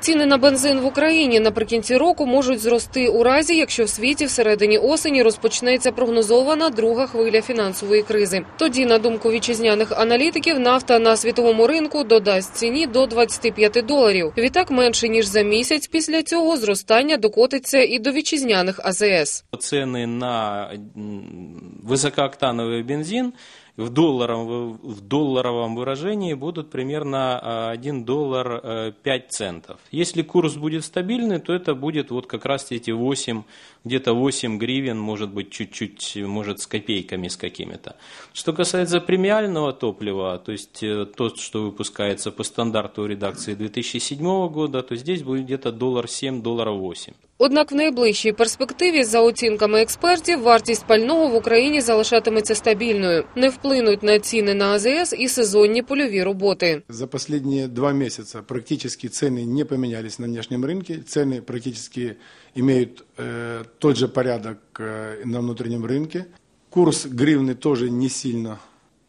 Ціни на бензин в Україні наприкінці року можуть зрости у разі, якщо в світі всередині осені розпочнеться прогнозована друга хвиля фінансової кризи. Тоді, на думку вітчизняних аналітиків, нафта на світовому ринку додасть ціні до 25 доларів. Відтак менше ніж за місяць після цього зростання докотиться і до вітчизняних АЗС. Цены на м, высокооктановый бензин в долларовом, в долларовом выражении будут примерно а, 1 доллар э, 5 центов. Если курс будет стабильный, то это будет вот как раз эти 8, где-то 8 гривен, может быть чуть-чуть, может с копейками с какими-то. Что касается премиального топлива, то есть э, то, что выпускается по стандарту редакции 2007 года, то здесь будет где-то доллар 7, долларов 8. Однак в найближчій перспективі, за оцінками експертів, вартість пального в Україні залишатиметься стабільною. Не вплинуть на ціни на АЗС і сезонні польові роботи. За последние два месяца практически цены не поменялись на внешнем рынке. Цены практически имеют э, тот же порядок э, на внутреннем рынке. Курс гривны тоже не сильно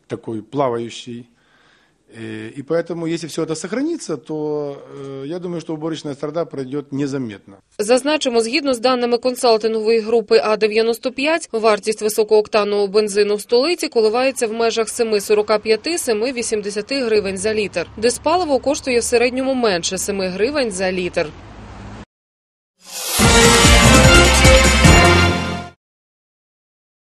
такой плавающий. Э, И поэтому, если все это сохранится, то э, я думаю, что уборочная страда пройдет незаметно. Зазначимо, згідно з даними консалтингової групи А95, вартість високооктанного бензину в столиці коливається в межах 7,45-7,80 гривень за літр. Диспаливо коштує в середньому менше 7 гривень за літр.